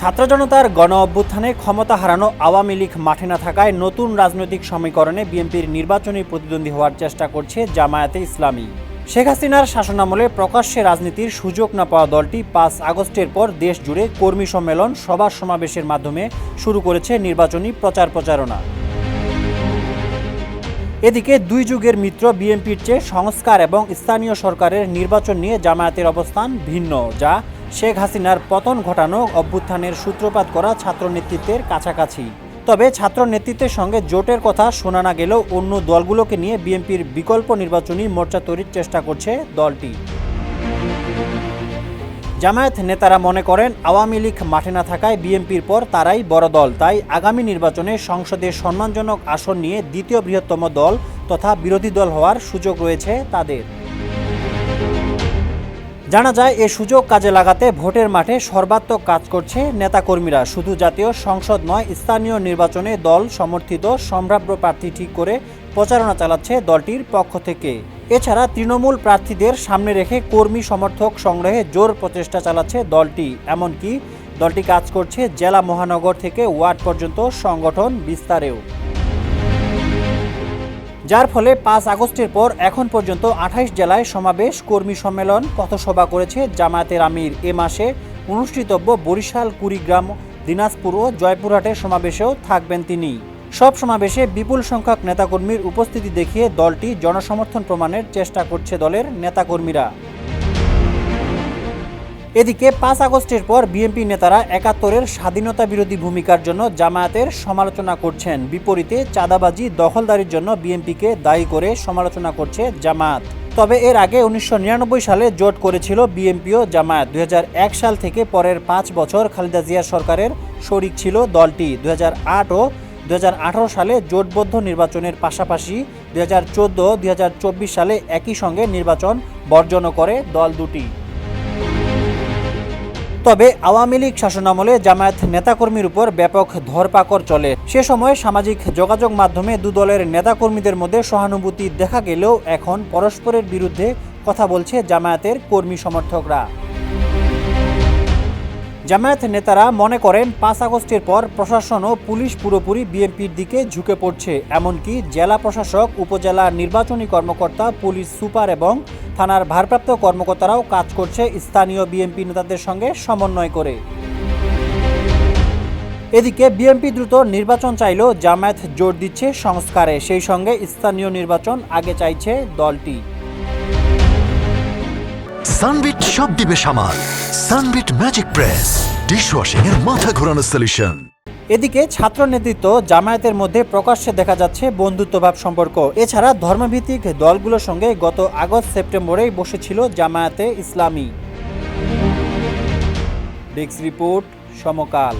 ছাত্র জনতার গণ অভ্যুত্থানে ক্ষমতা হারানো আওয়ামী লীগ মাঠে না থাকায় নতুন রাজনৈতিক সমীকরণে বিএনপির নির্বাচনী প্রতিদ্বন্দ্বী হওয়ার চেষ্টা করছে জামায়াতে ইসলামী। শেখ হাসিনার শাসনামলে প্রকাশ্যে রাজনীতির সুযোগ না পাওয়া দলটি পাঁচ আগস্টের পর দেশ জুড়ে কর্মী সম্মেলন, সভা সমাবেশের মাধ্যমে শুরু করেছে নির্বাচনী প্রচার প্রচারণা। এদিকে দুই যুগের মিত্র বিএনপির চেয়ে সংস্কার এবং স্থানীয় সরকারের নির্বাচন নিয়ে জামায়াতের অবস্থান ভিন্ন, যা শেখ হাসিনার পতন ঘটানো অভ্যুত্থানের সূত্রপাত করা ছাত্র নেতৃত্বের কাছাকাছি। তবে ছাত্র নেতৃত্বের সঙ্গে জোটের কথা শোনা না গেলেও অন্য দলগুলোকে নিয়ে বিএনপির বিকল্প নির্বাচনী মোর্চা তৈরির চেষ্টা করছে দলটি। জামায়াত নেতারা মনে করেন, আওয়ামী লীগ মাঠে না থাকায় বিএনপির পর তারাই বড় দল। তাই আগামী নির্বাচনে সংসদে সম্মানজনক আসন নিয়ে দ্বিতীয় বৃহত্তম দল তথা বিরোধী দল হওয়ার সুযোগ রয়েছে তাদের। জানা যায়, এ সুযোগ কাজে লাগাতে ভোটের মাঠে সর্বাত্মক কাজ করছে নেতাকর্মীরা। শুধু জাতীয় সংসদ নয়, স্থানীয় নির্বাচনে দল সমর্থিত সম্ভাব্য প্রার্থী ঠিক করে প্রচারণা চালাচ্ছে দলটির পক্ষ থেকে। এছাড়া তৃণমূল প্রার্থীদের সামনে রেখে কর্মী সমর্থক সংগ্রহে জোর প্রচেষ্টা চালাচ্ছে দলটি। এমনকি দলটি কাজ করছে জেলা মহানগর থেকে ওয়ার্ড পর্যন্ত সংগঠন বিস্তারেও। যার ফলে পাঁচ আগস্টের পর এখন পর্যন্ত আঠাইশ জেলায় সমাবেশ, কর্মী সম্মেলন, পথসভা করেছে জামায়াতের আমির। এ মাসে অনুষ্ঠিতব্য বরিশাল, কুড়িগ্রাম, দিনাজপুর ও জয়পুরহাটের সমাবেশেও থাকবেন তিনি। সব সমাবেশে বিপুল সংখ্যক নেতাকর্মীর উপস্থিতি দেখিয়ে দলটি জনসমর্থন প্রমাণের চেষ্টা করছে দলের নেতাকর্মীরা। এদিকে পাঁচ আগস্টের পর বিএনপি নেতারা একাত্তরের স্বাধীনতা বিরোধী ভূমিকার জন্য জামায়াতের সমালোচনা করছেন। বিপরীতে চাঁদাবাজি দখলদারির জন্য বিএনপিকে দায়ী করে সমালোচনা করছে জামায়াত। তবে এর আগে উনিশশো নিরানব্বই সালে জোট করেছিল বিএনপি ও জামায়াত। দু হাজার এক সাল থেকে পরের পাঁচ বছর খালেদা জিয়া সরকারের শরিক ছিল দলটি। দু হাজার আট ও দু হাজার আঠারো সালে জোটবদ্ধ নির্বাচনের পাশাপাশি দু হাজার চোদ্দ সালে একই সঙ্গে নির্বাচন বর্জনও করে দল দুটি। তবে আওয়ামী লীগ শাসনামলে জামায়াত নেতাকর্মীর উপর ব্যাপক ধরপাকড় চলে। সে সময় সামাজিক যোগাযোগ মাধ্যমে দু দলের নেতাকর্মীদের মধ্যে সহানুভূতি দেখা গেলেও এখন পরস্পরের বিরুদ্ধে কথা বলছে জামায়াতের কর্মী সমর্থকরা। জামায়াত নেতারা মনে করেন পাঁচ আগস্টের পর প্রশাসন ও পুলিশ পুরোপুরি বিএনপির দিকে ঝুঁকে পড়ছে। এমনকি জেলা প্রশাসক, উপজেলা নির্বাচনী কর্মকর্তা, পুলিশ সুপার এবং থানার ভারপ্রাপ্ত কর্মকর্তারাও কাজ করছে স্থানীয় বিএনপি নেতাদের সঙ্গে সমন্বয় করে। এদিকে বিএনপি দ্রুত নির্বাচন চাইলেও জামায়াত জোর দিচ্ছে সংস্কারে। সেই সঙ্গে স্থানীয় নির্বাচন আগে চাইছে দলটি। সানবিট সব দিবে সামাল। সানবিট ম্যাজিক প্রেস ডিশওয়াশিং এর মাথা ঘোরানো সলিউশন এদিকে ছাত্র নেতৃত্ব জামায়াতের মধ্যে প্রকাশ্যে দেখা যাচ্ছে বন্ধুত্বভাব সম্পর্ক। এছাড়া ধর্মভিত্তিক দলগুলোর সঙ্গে গত আগস্ট সেপ্টেম্বরেই বসেছিল জামায়াতে ইসলামী। Desk report Samakal.